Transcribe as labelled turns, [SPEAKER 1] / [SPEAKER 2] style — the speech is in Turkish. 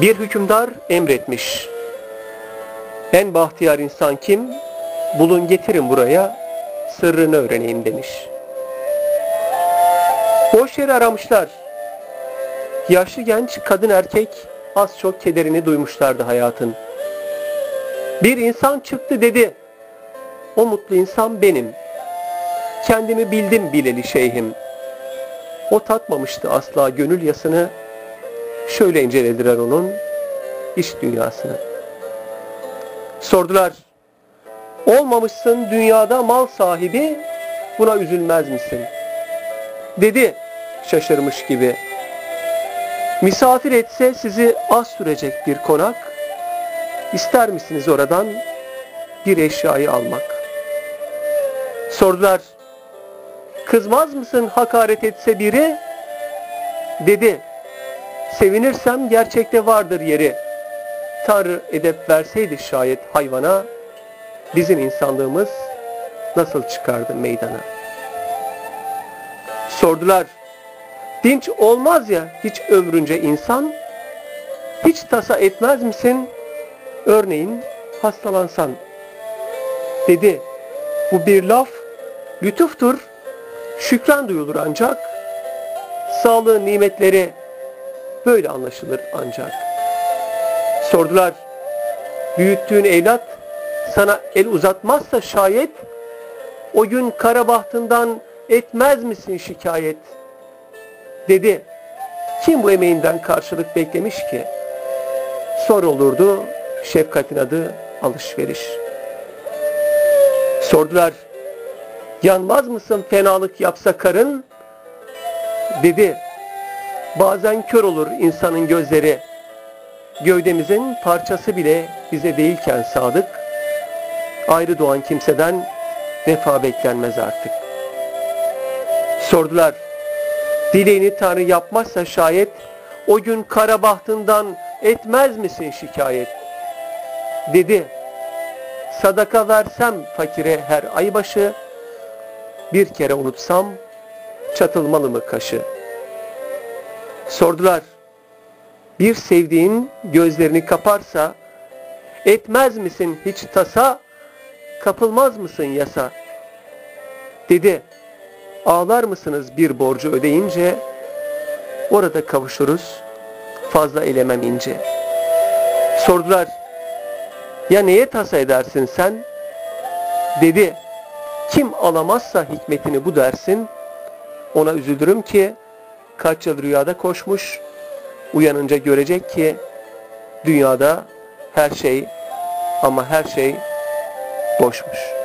[SPEAKER 1] Bir hükümdar emretmiş. En bahtiyar insan kim? Bulun getirin buraya, sırrını öğreneyim demiş. Boş yere aramışlar. Yaşlı genç, kadın erkek az çok kederini duymuşlardı hayatın. Bir insan çıktı dedi. O mutlu insan benim. Kendimi bildim bileli şeyhim. O tatmamıştı asla gönül yasını. Şöyle incelediler onun iş dünyasını. Sordular. Olmamışsın dünyada mal sahibi buna üzülmez misin? Dedi şaşırmış gibi. Misafir etse sizi az sürecek bir konak. İster misiniz oradan bir eşyayı almak? Sordular. Kızmaz mısın hakaret etse biri? Dedi. Sevinirsem gerçekte vardır yeri. Tanrı edep verseydi şayet hayvana, bizim insanlığımız nasıl çıkardı meydana? Sordular, dinç olmaz ya hiç ömrünce insan, hiç tasa etmez misin? Örneğin hastalansan. Dedi, bu bir laf, lütuftur, şükran duyulur ancak, sağlığın nimetleri böyle anlaşılır ancak. Sordular, büyüttüğün evlat sana el uzatmazsa şayet, o gün kara bahtından etmez misin şikayet? Dedi, kim bu emeğinden karşılık beklemiş ki? Sor olurdu, şefkatin adı alışveriş. Sordular, yanmaz mısın fenalık yapsa karın? Dedi, bazen kör olur insanın gözleri. Gövdemizin parçası bile bize değilken sadık, ayrı doğan kimseden vefa beklenmez artık. Sordular, dileğini Tanrı yapmazsa şayet, o gün kara bahtından etmez misin şikayet? Dedi, sadaka versem fakire her ay başı, bir kere unutsam çatılmalı mı kaşı? Sordular, bir sevdiğin gözlerini kaparsa, etmez misin hiç tasa, kapılmaz mısın yasa? Dedi, ağlar mısınız bir borcu ödeyince, orada kavuşuruz, fazla elemem ince. Sordular, ya neye tasa edersin sen? Dedi, kim alamazsa hikmetini bu dersin, ona üzülürüm ki, kaç yıl rüyada koşmuş, uyanınca görecek ki, dünyada her şey ama her şey boşmuş.